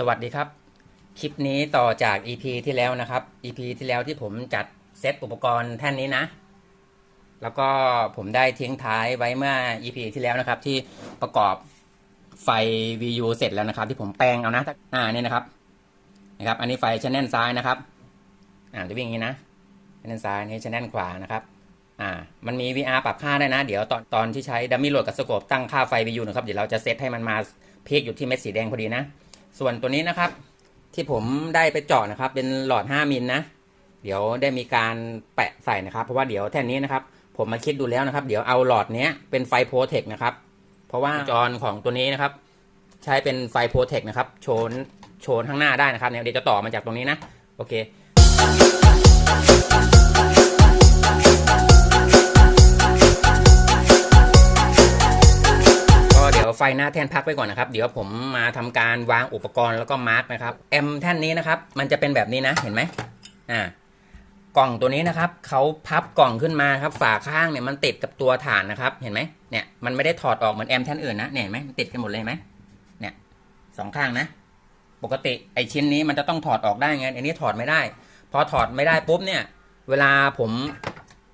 สวัสดีครับ คลิปนี้ต่อจาก EP ที่แล้วนะครับ EP ที่แล้วที่ผมจัดเซตอุปกรณ์แท่นนี้นะ แล้วก็ผมได้ทิ้งท้ายไว้เมื่อ EP ที่แล้วนะครับ ที่ประกอบไฟ VU เสร็จแล้วนะครับ ที่ผมแปลงเอานะอ่านี่นะครับนะครับ อันนี้ไฟชแนลซ้ายนะครับอ่าจะวิ่งอย่างนี้นะชแนลซ้ายนี่ชแนลขวานะครับอ่ามันมี VR ปรับค่าได้นะ เดี๋ยวตอนตอนที่ใช้ดัมมี่โหลดกับสโคปตั้งค่าไฟ VU นะครับเดี๋ยวเราจะเซตให้มันมาเพีคอยู่ที่เม็ดสีแดงพอดีนะ ส่วนตัวนี้นะครับ ที่ผมได้ไปเจาะนะครับ เป็นหลอด 5 มิลนะ เดี๋ยวได้มีการแปะใส่นะครับ เพราะว่าเดี๋ยวแท่นนี้นะครับ ผมมาคิดดูแล้วนะครับ เดี๋ยวเอาหลอดเนี้ยเป็นไฟโพเทคนะครับ เพราะว่าจรของตัวนี้นะครับ ใช้เป็นไฟโพเทคนะครับโชนโชนข้างหน้าได้นะครับเนี่ยเดี๋ยวจะต่อมาจากตรงนี้นะ โอเค ไฟหน้าแท่นพักไว้ก่อนนะครับ เดี๋ยวผมมาทำการวางอุปกรณ์แล้วก็มาร์กนะครับแอมแท่นนี้นะครับ มันจะเป็นแบบนี้นะเห็นไหมอ่ากล่องตัวนี้นะครับเขาพับกล่องขึ้นมาครับฝาข้างเนี่ยมันติดกับตัวฐานนะครับ เห็นไหมเนี่ยมันไม่ได้ถอดออกเหมือนแอมแท่นอื่นนะเนี่ยเห็นไหมติดกันหมดเลยไหมเนี่ยสองข้างนะ ปกติไอชิ้นนี้มันจะต้องถอดออกได้ไงอันนี้ถอดไม่ได้ พอถอดไม่ได้ปุ๊บเนี่ย เวลาผม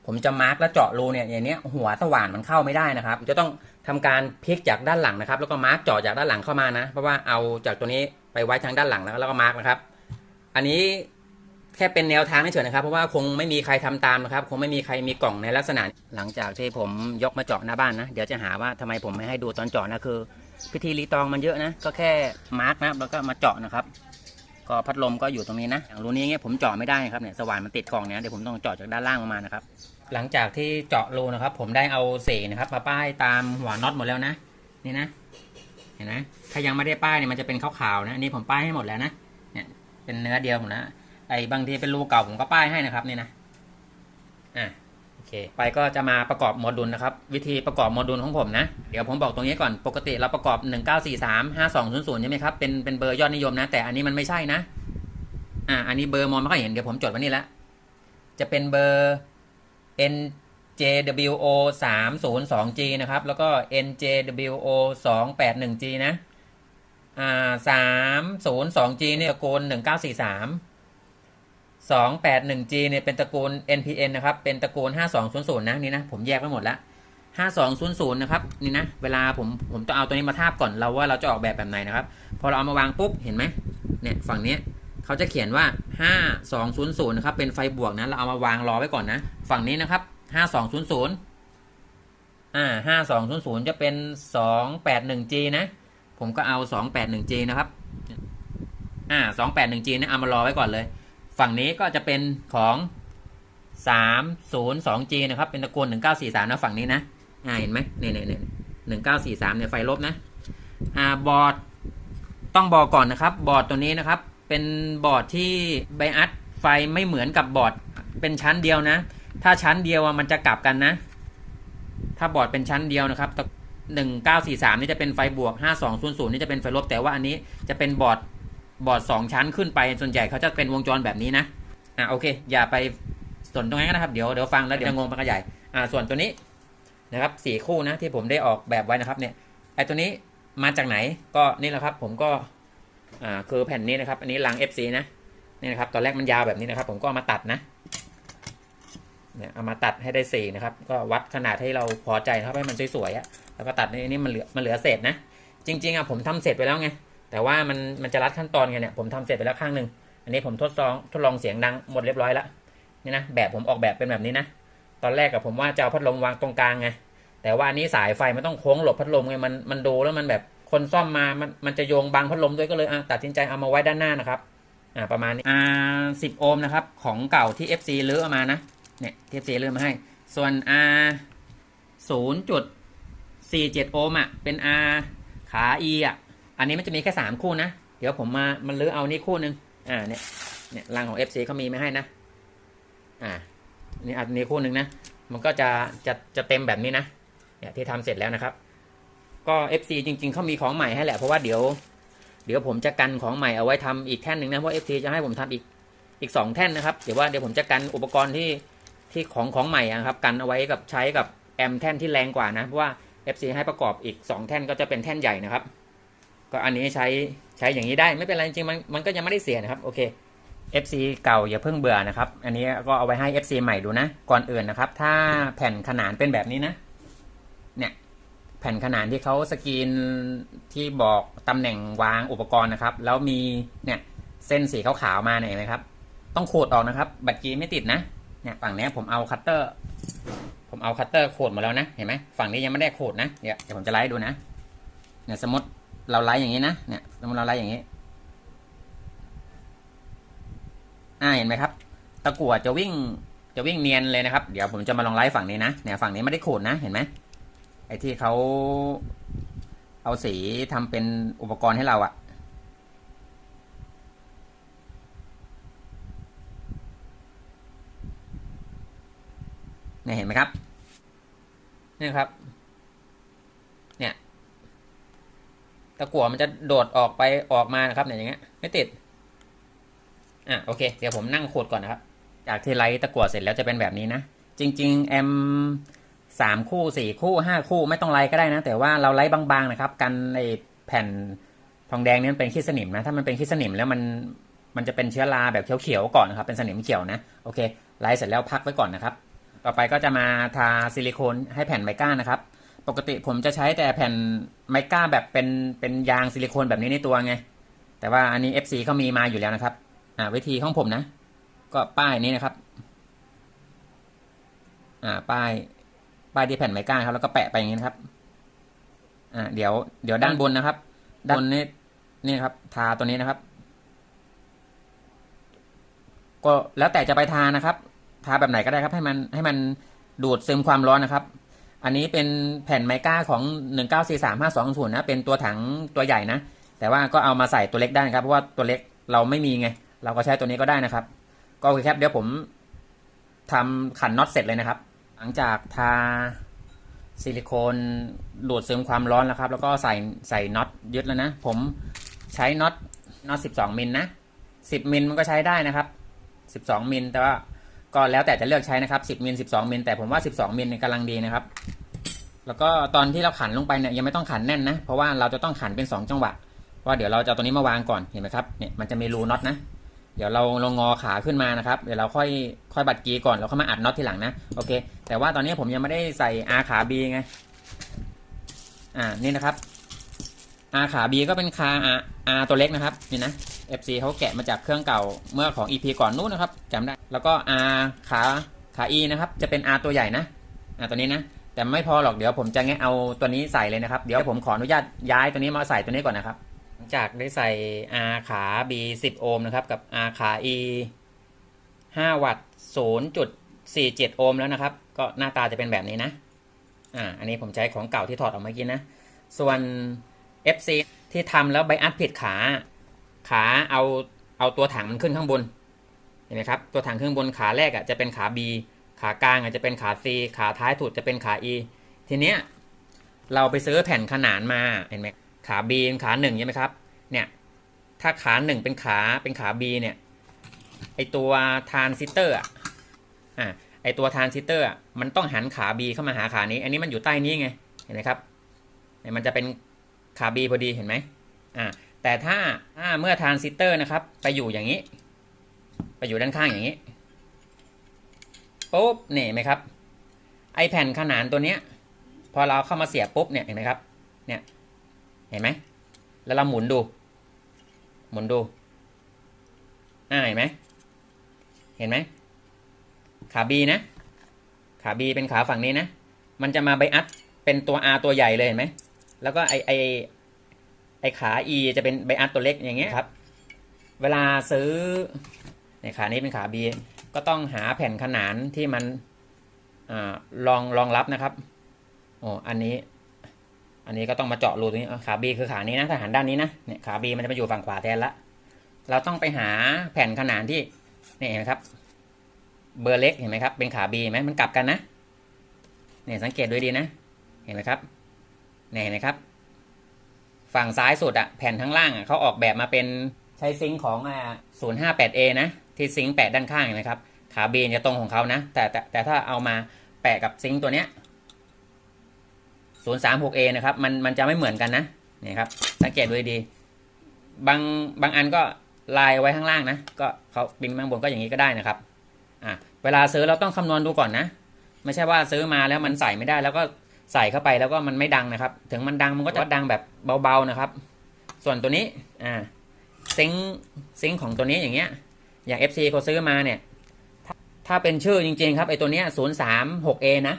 ผมจะมาร์กแล้วเจาะรูเนี่ยอย่างเนี้ยหัวสว่านมันเข้าไม่ได้นะครับ จะต้อง ทำการพลิกจากด้านหลังนะครับ แล้วก็มาร์กเจาะจากด้านหลังเข้ามานะ เพราะว่าเอาจากตัวนี้ไปไว้ทางด้านหลังแล้วแล้วก็มาร์กนะครับ อันนี้แค่เป็นแนวทางเฉยๆนะครับ เพราะว่าคงไม่มีใครทำตามนะครับ คงไม่มีใครมีกล่องในลักษณะ หลังจากที่ผมยกมาเจาะหน้าบ้านนะ เดี๋ยวจะหาว่าทำไมผมไม่ให้ดูตอนเจาะนะคือ พิธีรีตองมันเยอะนะ ก็แค่มาร์กนะแล้วก็มาเจาะนะครับ ก็พัดลมก็อยู่ตรงนี้นะอย่างรูนี้เงี้ยผมเจาะไม่ได้ครับเนี่ยสว่านมันติดกล่องเนี่ยเดี๋ยวผมต้องเจาะจากด้านล่างลงมานะครับ หลังจากที่เจาะรูนะครับ ผมได้เอาเสนะครับ มาป้ายตามหัวน็อตหมดแล้วนะ นี่นะ เห็นไหมถ้ายังไม่ได้ป้ายเนี่ยมันจะเป็นขาวๆนะอันนี้ผมป้ายให้หมดแล้วนะเนี่ยเป็นเนื้อเดียวหมนะไอ้บางทีเป็นรูเก่าผมก็ป้ายให้นะครับนี่นะอะ เคไปก็จะมาประกอบโมดูลนะครับวิธีประกอบโมดูลของผมนะ เดี๋ยวผมบอกตรงนี้ก่อนปกติเราประกอบ 1943 5200 ใช่ไหมครับเป็นเป็นเบอร์ยอดนิยมนะ แต่อันนี้มันไม่ใช่นะอ่าอันนี้เบอร์มองไม่ค่อยเห็นเดี๋ยวผมจดไว้นี่ละจะเป็นเบอร์ NJWO 302G นะครับ แล้วก็ NJWO 281G นะอ่า 302G เนี่ยตระกูล1943 281G เนี่ยเป็นตระกูล NPN นะครับ เป็นตระกูล 5200 นะนี่นะผมแยกไว้หมดแล้ว 5200 นะครับนี่นะเวลาผมผมต้องเอาตัวนี้มาทาบก่อนเราว่าเราจะออกแบบแบบไหนนะครับ พอเราเอามาวางปุ๊บเห็นไหมเนี่ยฝั่งนี้เขาจะเขียนว่า 5200 นะครับ เป็นไฟบวกนะเราเอามาวางรอไว้ก่อนนะ ฝั่งนี้นะครับ 5200 อ่า 5200 จะเป็น 281G นะ ผมก็เอา 281G นะครับ อ่า 281G นะเอามารอไว้ก่อนเลย ฝั่งนี้ก็จะเป็นของ 302G นะครับ เป็นตระกูล1943นะฝั่งนี้นะอ่าเห็นไหมเนี่ยเนี่ยเนี่ย1943เนี่ยไฟลบนะอ่าบอร์ดต้องบอกก่อนนะครับ บอร์ดตัวนี้นะครับ เป็นบอร์ดที่ไบอัสไฟไม่เหมือนกับบอร์ดเป็นชั้นเดียวนะ ถ้าชั้นเดียวมันจะกลับกันนะ ถ้าบอร์ดเป็นชั้นเดียวนะครับตะ1943นี่จะเป็นไฟบวก5200นี่จะเป็นไฟลบแต่ว่าอันนี้จะเป็นบอร์ด บอร์ดสองชั้นขึ้นไปส่วนใหญ่เขาจะเป็นวงจรแบบนี้นะอ่าโอเค อย่าไปสนตรงนั้นนะครับ เดี๋ยวเดี๋ยวฟังแล้วเดี๋ยวงงไปกันใหญ่อ่าส่วนตัวนี้นะครับสี่คู่นะที่ผมได้ออกแบบไว้นะครับเนี่ยไอตัวนี้มาจากไหนก็นี่แหละครับ ผมก็อ่าคือแผ่นนี้นะครับ อันนี้ลัง FC นะนี่นะครับตอนแรกมันยาวแบบนี้นะครับ ผมก็เอามาตัดนะเนี่ยเอามาตัดให้ได้สี่นะครับ ก็วัดขนาดให้เราพอใจนะครับให้มันสวยๆอะแล้วก็ตัดในนี้มันเหลือมันเหลือเศษนะจริง ๆอะผมทำเสร็จไปแล้วไง แต่ว่ามันมันจะรัดขั้นตอนไงเนี่ยผมทำเสร็จไปแล้วข้างหนึ่งอันนี้ผมทดลองทดลองเสียงดังหมดเรียบร้อยแล้วนี่นะแบบผมออกแบบเป็นแบบนี้นะตอนแรกกับผมว่าจะเอาพัดลมวางตรงกลางไงแต่ว่านี้สายไฟมันต้องโค้งหลบพัดลมไงมันมันดูแล้วมันแบบคนซ่อมมามันมันจะโยงบังพัดลมด้วยก็เลยตัดสินใจเอามาไว้ด้านหน้านะครับอ่าประมาณนี้อ่าสิบโอห์มนะครับของเก่าที่ FC ลื้อเอามานะเนี่ยที่ FC ลื้อมาให้ ส่วน R ศูนย์จุดสี่เจ็ดโอห์มอะเป็น R ขา E อะ อันนี้มันจะมีแค่สามคู่นะ เดี๋ยวผมมามันลื้อเอานี่คู่หนึ่งอ่าเนี่ยเนี่ยรังของ FC เขามีไม่ให้นะ อ่านี่อันนี้คู่หนึ่งนะ มันก็จะจะจะเต็มแบบนี้นะเนี่ยที่ทำเสร็จแล้วนะครับ ก็ FC จริง ๆเขามีของใหม่ให้แหละเพราะว่าเดี๋ยว เดี๋ยวผมจะกันของใหม่เอาไว้ทำอีกแท่นหนึ่งนะเพราะ FC จะให้ผมทำอีกอีกสองแท่นนะครับเดี๋ยวว่าเดี๋ยวผมจะกันอุปกรณ์ที่ที่ของของใหม่อะครับ กันเอาไว้กับใช้กับแอมแท่นที่แรงกว่านะเพราะว่า FC ให้ประกอบอีกสองแท่นก็จะเป็นแท่นใหญ่นะครับ ก็อันนี้ใช้ใช้อย่างนี้ได้ไม่เป็นไรจริงมันมันก็ยังไม่ได้เสียนะครับโอเค FC เก่าอย่าเพิ่งเบื่อนะครับ อันนี้ก็เอาไว้ให้ FC ใหม่ดูนะ ก่อนอื่นนะครับ ถ้าแผ่นขนานเป็นแบบนี้นะ เนี่ยแผ่นขนานที่เขาสกรีนที่บอกตำแหน่งวางอุปกรณ์นะครับ แล้วมีเนี่ยเส้นสีขาวๆมาเนี่ยเห็นไหมครับ ต้องขูดออกนะครับ บัตรกีไม่ติดนะเนี่ยฝั่งนี้ผมเอาคัตเตอร์ ผมเอาคัตเตอร์ขูดหมดแล้วนะเห็นไหมฝั่งนี้ยังไม่ได้ขูดนะเดี๋ยวเดี๋ยวผมจะไล่ดูนะเนี่ยสมมติ เราไล่อย่างนี้นะเนี่ยสมมติเราไล่อย่างนี้ อ่าเห็นไหมครับ ตะกั่วจะวิ่งจะวิ่งเนียนเลยนะครับ เดี๋ยวผมจะมาลองไล่ฝั่งนี้นะเนี่ยฝั่งนี้ไม่ได้ขูดนะเห็นไหมไอ้ที่เขาเอาสีทำเป็นอุปกรณ์ให้เราอะเนี่ยเห็นไหมครับนี่ครับ เนี่ย ตะกั่วมันจะโดดออกไปออกมานะครับเนี่ยอย่างเงี้ยไม่ติดอะโอเคเดี๋ยวผมนั่งขูดก่อนนะครับ จากที่ไลท์ตะกั่วเสร็จแล้วจะเป็นแบบนี้นะ จริง ๆ แอมสามคู่สี่คู่ห้าคู่ไม่ต้องไลท์ก็ได้นะ แต่ว่าเราไลท์บางๆนะครับ กันในแผ่นทองแดงนี่มันเป็นขี้สนิมนะถ้ามันเป็นขี้สนิมแล้วมันมันจะเป็นเชื้อราแบบเขียวๆก่อนนะครับ เป็นสนิมเขียวนะโอเคไลท์เสร็จแล้วพักไว้ก่อนนะครับ ต่อไปก็จะมาทาซิลิโคนให้แผ่นไมก้านะครับ ปกติผมจะใช้แต่แผ่นไมก้าแบบเป็นเป็นยางซิลิโคนแบบนี้ในตัวไง แต่ว่าอันนี้ FC เขามีมาอยู่แล้วนะครับ อ่า วิธีของผมนะ ก็ป้ายนี้นะครับ อ่า ป้าย ป้ายที่แผ่นไมก้าครับ แล้วก็แปะไปอย่างนี้นะครับ อ่า เดี๋ยว เดี๋ยวด้านบนนะครับ ด้านบนนี้นี่ครับ ทาตัวนี้นะครับ ก็แล้วแต่จะไปทานะครับ ทาแบบไหนก็ได้ครับ ให้มันให้มันดูดซึมความร้อนนะครับ อันนี้เป็นแผ่นไมก้าของ 1943520นะ เป็นตัวถังตัวใหญ่นะ แต่ว่าก็เอามาใส่ตัวเล็กได้ครับ เพราะว่าตัวเล็กเราไม่มีไง เราก็ใช้ตัวนี้ก็ได้นะครับ ก็โอเคครับ เดี๋ยวผมทำขันน็อตเสร็จเลยนะครับ หลังจากทาซิลิโคนดูดซึมความร้อนแล้วครับ แล้วก็ใส่ใส่น็อตยึดแล้วนะ ผมใช้น็อตน็อต 12 มิลนะ 10 มิลมันก็ใช้ได้นะครับ 12 มิลแต่ว่า ก็แล้วแต่จะเลือกใช้นะครับ 10มิล12มิลแต่ผมว่า 12มิลเนี่ยกำลังดีนะครับ แล้วก็ตอนที่เราขันลงไปเนี่ยยังไม่ต้องขันแน่นนะ เพราะว่าเราจะต้องขันเป็น 2 จังหวะว่าเดี๋ยวเราจะตัวนี้มาวางก่อนเห็นไหมครับเนี่ยมันจะมีรูน็อตนะ เดี๋ยวเราลงงอขาขึ้นมานะครับ เดี๋ยวเราค่อยค่อยบัดกีก่อนแล้วค่อยมาอัดน็อตทีหลังนะโอเค แต่ว่าตอนนี้ผมยังไม่ได้ใส่ R ขา B ไงอ่านี่นะครับ R ขา B ก็เป็นคา R ตัวเล็กนะครับนี่นะ FC เขาแกะมาจากเครื่องเก่าเมื่อของ EP ก่อนนู้นนะครับจำได้ แล้วก็ R ขาขา E นะครับ จะเป็น R ตัวใหญ่นะอ่าตัวนี้นะ แต่ไม่พอหรอกเดี๋ยวผมจะแงะเอาตัวนี้ใส่เลยนะครับ เดี๋ยวผมขออนุญาตย้ายตัวนี้มาใส่ตัวนี้ก่อนนะครับ หลังจากได้ใส่ R ขา B 10 โอห์มนะครับ กับ R ขา E 5 วัตต์0.47 โอห์มแล้วนะครับ ก็หน้าตาจะเป็นแบบนี้นะ อ่า อันนี้ผมใช้ของเก่าที่ถอดออกเมื่อกี้นะ ส่วน FC ที่ทำแล้วไบอัดผิดขา ขาเอาเอาตัวถังมันขึ้นข้างบนเห็นไหมครับตัวถังขึ้นบนขาแรกอะจะเป็นขา B ขากลางอาจจะเป็นขา C ขาท้ายสุดจะเป็นขา E ทีเนี้ยเราไปซื้อแผ่นขนานมาเห็นไหมขา B เป็นขาหนึ่งใช่ไหมครับเนี่ยถ้าขาหนึ่งเป็นขาเป็นขา B เนี่ยไอตัวทรานซิสเตอร์อะอ่าไอตัวทรานซิสเตอร์มันต้องหันขา B เข้ามาหาขานี้ อันนี้มันอยู่ใต้นี้ไงเห็นไหมครับเนี่ยมันจะเป็น ขา B พอดีเห็นไหมอ่าแต่ถ้าถ้าเมื่อทรานซิสเตอร์นะครับ ไปอยู่อย่างนี้ ไปอยู่ด้านข้างอย่างนี้ปุ๊บเนี่ยเห็นไหมครับ ไอแผ่นขนานตัวเนี้ย พอเราเข้ามาเสียบปุ๊บเนี่ยเห็นไหมครับ เนี่ย เห็นไหมแล้วเราหมุนดู หมุนดูอ่าเห็นไหมเห็นไหมขาบีนะ ขาบีเป็นขาฝั่งนี้นะ มันจะมาไบอัดเป็นตัว R ตัวใหญ่เลยเห็นไหม แล้วก็ไอไอไอขา E จะเป็นไบอัดตัวเล็กอย่างเงี้ยครับ เวลาซื้อในขานี้เป็นขา B ก็ต้องหาแผ่นขนานที่มันอรองรองรับนะครับโอ้อันนี้ อันนี้ก็ต้องมาเจาะรูตรงนี้ขา B คือขานี้นะถ้าหันด้านนี้นะเนี่ยขา B มันจะมาอยู่ฝั่งขวาแทนละเราต้องไปหาแผ่นขนานที่นี่เห็นไหมครับ เบอร์เล็กเห็นไหมครับ เป็นขา B ไหมมันกลับกันนะเนี่ยสังเกตดูดีนะ เห็นไหมครับ เนี่ยเห็นไหมครับ ฝั่งซ้ายสุดอะแผ่นทั้งล่างอะเขาออกแบบมาเป็นใช้ซิงค์ของอ่า 058A นะ ที่ซิงค์แปะด้านข้างเห็นไหมครับ ขาบีจะตรงของเขานะ แต่แต่แต่ถ้าเอามาแปะกับซิงค์ตัวเนี้ย 036A นะครับ มันมันจะไม่เหมือนกันนะนี่ครับ สังเกตดูดี บางบางอันก็ลายไว้ข้างล่างนะ ก็เขาปริ้นข้างบนก็อย่างนี้ก็ได้นะครับ อะ เวลาซื้อเราต้องคำนวณดูก่อนนะ ไม่ใช่ว่าซื้อมาแล้วมันใส่ไม่ได้แล้วก็ ใส่เข้าไปแล้วก็มันไม่ดังนะครับ ถึงมันดังมันก็จะดังแบบเบาๆนะครับ ส่วนตัวนี้อ่าซิงค์ซิงค์ของตัวนี้อย่างเงี้ย อย่าง FC เขาซื้อมาเนี่ยถ้าถ้าเป็นชื่อจริงๆครับไอตัวเนี้ย 036A นะ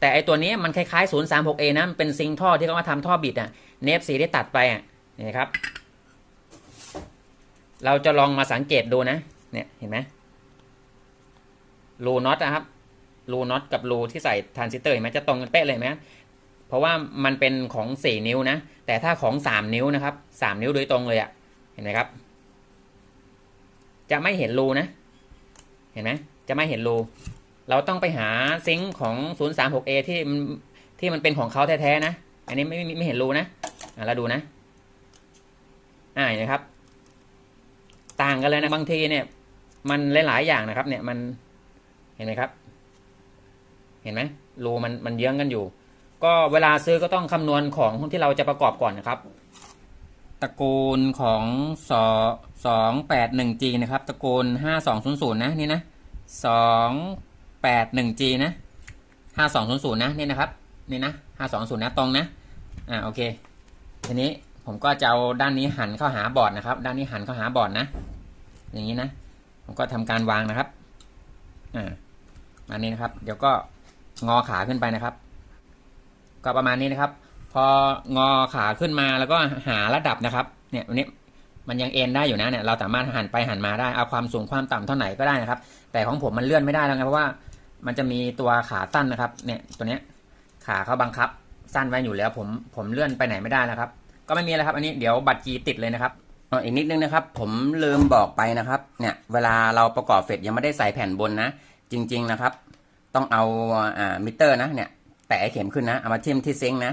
แต่ไอตัวเนี้ยมันคล้ายๆ 036A นะมันเป็นซิงค์ท่อที่เขามาทำท่อบิดอะเนฟซีได้ตัดไปอะนี่ครับ เราจะลองมาสังเกตดูนะ เนี่ยเห็นไหมรูน็อตนะครับ รูน็อตกับรูที่ใส่ทรานซิสเตอร์เห็นไหมจะตรงกันเป๊ะเลยไหมเพราะว่ามันเป็นของ 4 นิ้วนะ แต่ถ้าของ 3 นิ้วนะครับ 3 นิ้วโดยตรงเลยอะ่ะเห็นไหมครับ จะไม่เห็นรูนะ เห็นไหมจะไม่เห็นรู เราต้องไปหาซิงค์ของ 036A ที่มันที่มันเป็นของเขาแท้ๆนะ อันนี้ไม่ไม่ไม่เห็นรูนะอะเราดูนะอ่าเห็นไหมครับ ต่างกันเลยนะบางทีเนี่ย มันหลายๆอย่างนะครับ เนี่ยมันเห็นไหมครับ เห็นไหมรูมันมันเยื้องกันอยู่ ก็เวลาซื้อก็ต้องคำนวณของที่เราจะประกอบก่อนนะครับ ตระกูลของสอสองแปดหนึ่ง G นะครับ ตระกูลห้าสองศูนย์ศูนย์นะนี่นะสองแปดหนึ่ง G นะห้าสองศูนย์ศูนย์นะนี่นะครับนี่นะห้าสองศูนย์นะตรงนะอ่าโอเค ทีนี้ผมก็จะเอาด้านนี้หันเข้าหาบอร์ดนะครับ ด้านนี้หันเข้าหาบอร์ดนะ อย่างนี้นะ ผมก็ทำการวางนะครับอ่ามานี้นะครับ เดี๋ยวก็ งอขาขึ้นไปนะครับ ก็ประมาณนี้นะครับ พองอขาขึ้นมาแล้วก็หาระดับนะครับ เนี่ยวันนี้มันยังเอ็นได้อยู่นะเนี่ยเราสามารถหันไปหันมาได้เอาความสูงความต่ำเท่าไหร่ก็ได้นะครับ แต่ของผมมันเลื่อนไม่ได้แล้วไงเพราะว่ามันจะมีตัวขาสั้นนะครับ เนี่ยตัวเนี้ยขาเขาบังคับสั้นไว้อยู่แล้วผมผมเลื่อนไปไหนไม่ได้แล้วครับ ก็ไม่มีแล้วครับ อันนี้เดี๋ยวบัตรจีติดเลยนะครับอออีกนิดนึงนะครับ ผมลืมบอกไปนะครับ เนี่ย เวลาเราประกอบเสร็จยังไม่ได้ใส่แผ่นบนนะ จริง ๆนะครับ ต้องเอาอ่ามิเตอร์นะเนี่ยแปะเข็มขึ้นนะ เอามาจิ้มที่ซิงค์นะ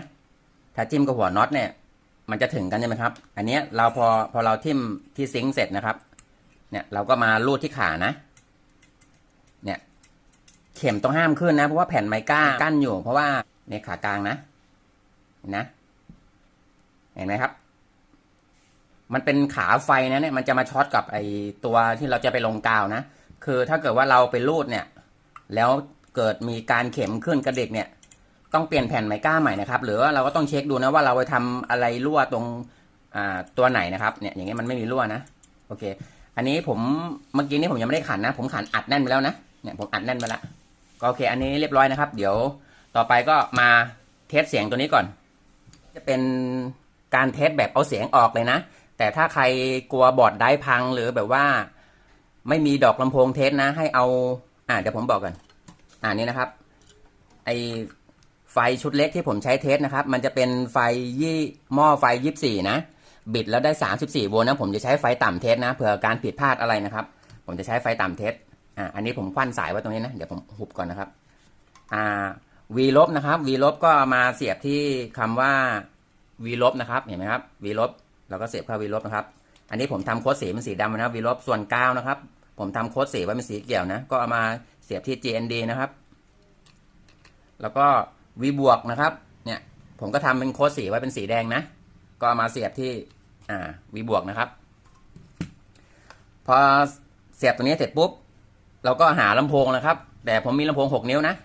ถ้าจิ้มกับหัวน็อตเนี่ย มันจะถึงกันใช่ไหมครับ อันนี้เราพอพอเราทิ่มที่ซิงค์เสร็จนะครับ เนี่ยเราก็มาลูดที่ขานะ เนี่ย เข็มต้องห้ามขึ้นนะ เพราะว่าแผ่นไมก้ากั้นอยู่ เพราะว่าในขากลางนะนะ เห็นไหมครับ มันเป็นขาไฟนะเนี่ย มันจะมาช็อตกับไอตัวที่เราจะไปลงกาวนะ คือถ้าเกิดว่าเราไปรูดเนี่ย แล้ว เกิดมีการเข็มขึ้นกระเด็กเนี่ยต้องเปลี่ยนแผ่นไมก้าใหม่นะครับ หรือว่าเราก็ต้องเช็คดูนะว่าเราไปทำอะไรรั่วตรงอ่าตัวไหนนะครับเนี่ยอย่างเงี้ยมันไม่มีรั่วนะโอเค อันนี้ผมเมื่อกี้นี้ผมยังไม่ได้ขันนะ ผมขันอัดแน่นไปแล้วนะเนี่ยผมอัดแน่นไปล้วก็โอเค อันนี้เรียบร้อยนะครับ เดี๋ยวต่อไปก็มาเทสเสียงตัวนี้ก่อน จะเป็นการเทสแบบเอาเสียงออกเลยนะ แต่ถ้าใครกลัวบอร์ดได้พังหรือแบบว่า ไม่มีดอกลำโพงเทสนะ ให้เอาอ่าเดี๋ยวผมบอกกัน อ่านี่นะครับ ไอไฟชุดเล็กที่ผมใช้เทสนะครับ มันจะเป็นไฟยี่หม้อไฟยี่สี่นะ บิดแล้วได้สามสิบสี่โวลต์นะ ผมจะใช้ไฟต่ำเทสนะ เผื่อการผิดพลาดอะไรนะครับ ผมจะใช้ไฟต่ำเทส อ่า อันนี้ผมควันสายไว้ตรงนี้นะ เดี๋ยวผมหุบก่อนนะครับ อ่า V ลบนะครับ V ลบก็มาเสียบที่คำว่า V ลบนะครับ เห็นไหมครับ V ลบเราก็เสียบเข้า V ลบนะครับ อันนี้ผมทำโค้ดสีเป็นสีดำนะ V ลบส่วนกาวนะครับ ผมทำโค้ดสีไว้เป็นสีเขียวนะ ก็เอามาเสียบที่ GND นะครับ แล้วก็ V บวกนะครับ เนี่ย ผมก็ทำเป็นโค้ดสีไว้เป็นสีแดงนะ ก็เอามาเสียบที่ อ่า V บวกนะครับ พอเสียบตัวนี้เสร็จปุ๊บ เราก็หาลำโพงนะครับ แต่ผมมีลำโพง 6 นิ้วนะ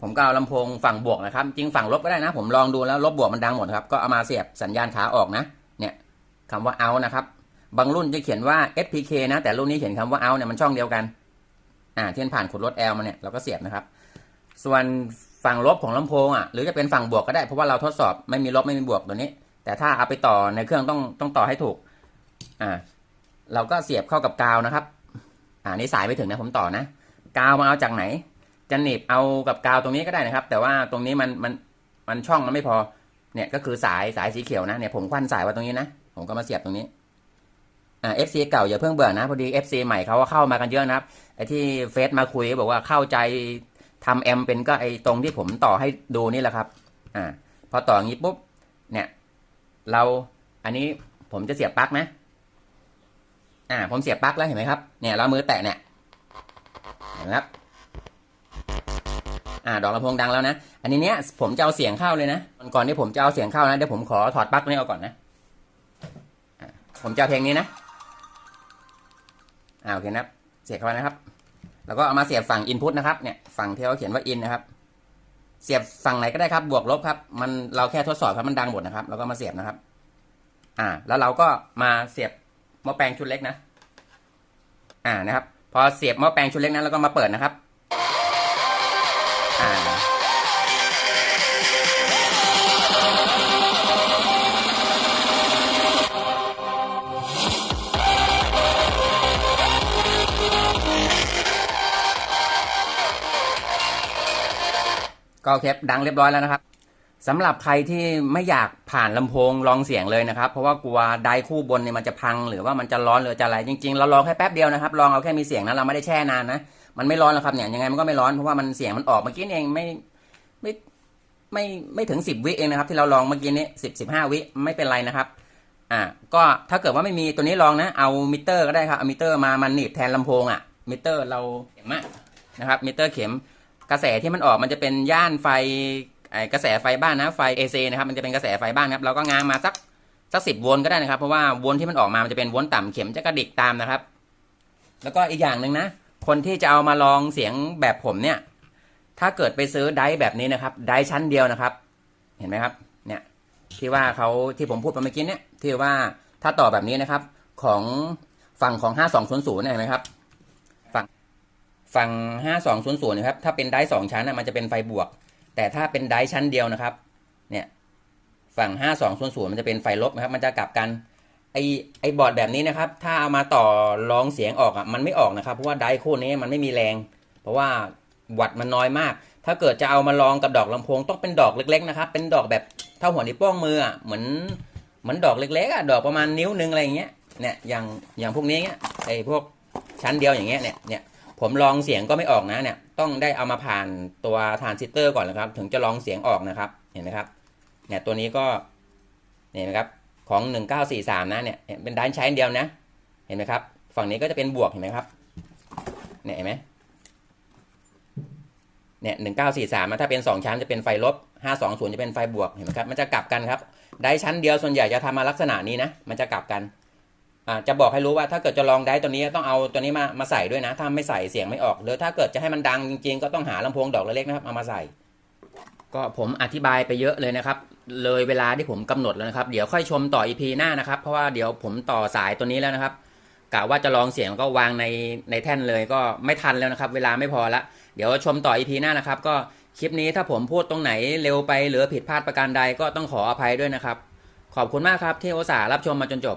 ผมก็เอาลำโพงฝั่งบวกนะครับ จริงฝั่งลบก็ได้นะ ผมลองดูแล้วลบบวกมันดังหมดครับ ก็เอามาเสียบสัญญาณขาออกนะ เนี่ยคำว่า out นะครับ บางรุ่นจะเขียนว่า SPK นะ แต่รุ่นนี้เขียนคำว่า out เนี่ยมันช่องเดียวกัน อ่าเที่มันผ่านขุดรถ L มาเนี่ยเราก็เสียบนะครับ ส่วนฝั่งลบของลำโพงอะหรือจะเป็นฝั่งบวกก็ได้เพราะว่าเราทดสอบไม่มีลบไม่มีบวกตัวนี้ แต่ถ้าเอาไปต่อในเครื่องต้องต้องต่อให้ถูก อ่า เราก็เสียบเข้ากับกาวนะครับ อ่านี่สายไปถึงนะผมต่อนะกาวมาเอาจากไหนจะหนีบเอากับกาวตรงนี้ก็ได้นะครับ แต่ว่าตรงนี้มันมันมันช่องมันไม่พอ เนี่ยก็คือสายสายสีเขียวนะเนี่ยผมควันสายไว้ตรงนี้นะผมก็มาเสียบตรงนี้ อ่า FC เก่าอย่าเพิ่งเบื่อนะพอดี FC ใหม่เขาก็เข้ามากันเยอะนะครับไอ้ที่เฟซมาคุยบอกว่าเข้าใจทำแอมเป็นก็ไอ้ตรงที่ผมต่อให้ดูนี่แหละครับอ่าพอต่ออย่างนี้ปุ๊บเนี่ย เราอันนี้ผมจะเสียบปลั๊กนะ อ่า ผมเสียบปลั๊กแล้วเห็นไหมครับเนี่ยเรามือแตะเนี่ยเห็นไหมครับอ่าดอกลำโพงดังแล้วนะ อันนี้เนี้ยผมจะเอาเสียงเข้าเลยนะก่อนที่ผมจะเอาเสียงเข้านะเดี๋ยวผมขอถอดปลั๊กนี้ออกก่อนนะผมจะเอาเพลงนี้นะ อ่าโอเคนะครับ เสียบเข้าไปนะครับ แล้วก็เอามาเสียบฝั่ง input นะครับ เนี่ย ฝั่งที่เขาเขียนว่า in นะครับ เสียบฝั่งไหนก็ได้ครับ บวกลบครับ มันเราแค่ทดสอบครับ มันดังหมดนะครับ แล้วก็มาเสียบนะครับ อ่า แล้วเราก็มาเสียบหม้อแปลงชุดเล็กนะ อ่า นะครับ พอเสียบหม้อแปลงชุดเล็กนั้นแล้วก็มาเปิดนะครับ ก็โอเคดังเรียบร้อยแล้วนะครับสำหรับใครที่ไม่อยากผ่านลำโพงลองเสียงเลยนะครับ เพราะว่ากลัวไดคู่บนเนี่ยมันจะพัง หรือว่ามันจะร้อนหรือจะอะไรจริงๆ เราลองแค่แป๊บเดียวนะครับลองเอาแค่มีเสียงนะเราไม่ได้แช่นานนะมันไม่ร้อนแล้วครับเนี่ยยังไงมันก็ไม่ร้อนเพราะว่ามันเสียงมันออกเมื่อกี้เองไม่ไม่ไม่ไม่ถึงสิบวิเองนะครับ ที่เราลองเมื่อกี้นี้สิบสิบห้าวิไม่เป็นไรนะครับอ่าก็ถ้าเกิดว่าไม่มีตัวนี้ลองนะเอามิเตอร์ก็ได้ครับเอามิเตอร์มามันหนีบแทนลำโพงอะมิเตอร์เราเข็มะนะครับมิเตอร์เข็ม กระแสที่มันออกมันจะเป็นย่านไฟกระแสไฟบ้านนะไฟ AC นะครับมันจะเป็นกระแสไฟบ้านครับเราก็ง้างมาสักสักสิบวลต์ก็ได้นะครับ เพราะว่าวลต์ที่มันออกมามันจะเป็นวลต์ต่ำเข็มจะกระดิกตามนะครับ แล้วก็อีกอย่างหนึ่งนะ คนที่จะเอามาลองเสียงแบบผมเนี่ย ถ้าเกิดไปซื้อไดแบบนี้นะครับ ไดชั้นเดียวนะครับ เห็นไหมครับ เนี่ยที่ว่าเขาที่ผมพูดไปเมื่อกี้เนี่ยที่ว่าถ้าต่อแบบนี้นะครับ ของฝั่งของ 5200เนี่ยเห็นไหมครับ ฝั่ง 5200นะครับ ถ้าเป็นไดร์สองชั้นนะมันจะเป็นไฟบวก แต่ถ้าเป็นไดร์ชั้นเดียวนะครับ เนี่ย ฝั่ง 5200มันจะเป็นไฟลบนะครับ มันจะกลับกัน ไอไอบอร์ดแบบนี้นะครับ ถ้าเอามาต่อรองเสียงออกอะ มันไม่ออกนะครับ เพราะว่าไดร์คู่นี้มันไม่มีแรง เพราะว่าวัตต์มันน้อยมาก ถ้าเกิดจะเอามาลองกับดอกลำโพงต้องเป็นดอกเล็ก ๆ นะครับ เป็นดอกแบบเท่าหัวนิ้วโป้งมืออะ เหมือน เหมือนดอกเล็กๆอะ ดอกประมาณนิ้วนึงอะไรอย่างเงี้ย เนี่ย อย่าง อย่างพวกนี้เงี้ย ไอพวกชั้นเดียวอย่างเงี้ย เนี่ย เนี่ย ผมลองเสียงก็ไม่ออกนะเนี่ยต้องได้เอามาผ่านตัวทรานซิสเตอร์ก่อนนะครับ ถึงจะลองเสียงออกนะครับเห็นไหมครับเนี่ยตัวนี้ก็เห็นไหมครับของ 1943นะเนี่ยเป็นด้านใช้นเดียวนะ เห็นไหมครับ ฝั่งนี้ก็จะเป็นบวกเห็นไหมครับเนี่ยเห็นไหมเนี่ย1943นะถ้าเป็น2ชั้นจะเป็นไฟลบ520จะเป็นไฟบวกเห็นไหมครับมันจะกลับกันครับ ได้ชั้นเดียวส่วนใหญ่จะทำมาลักษณะนี้นะ มันจะกลับกัน จะบอกให้รู้ว่าถ้าเกิดจะลองได้ตัวนี้ต้องเอาตัวนี้มามาใส่ด้วยนะ ถ้าไม่ใส่เสียงไม่ออกหรือถ้าเกิดจะให้มันดังจริงๆ ก็ต้องหาลำโพงดอกเล็กๆนะครับเอามาใส่ ก็ผมอธิบายไปเยอะเลยนะครับ เลยเวลาที่ผมกำหนดแล้วนะครับ เดี๋ยวค่อยชมต่อ EP หน้านะครับ เพราะว่าเดี๋ยวผมต่อสายตัวนี้แล้วนะครับกะว่าจะลองเสียงก็วางในในแท่นเลยก็ไม่ทันแล้วนะครับ เวลาไม่พอละเดี๋ยวชมต่อ EP หน้านะครับ ก็คลิปนี้ถ้าผมพูดตรงไหนเร็วไปหรือผิดพลาดประการใดก็ต้องขออภัยด้วยนะครับ ขอบคุณมากครับที่อุตส่ารับชมมาจนจบ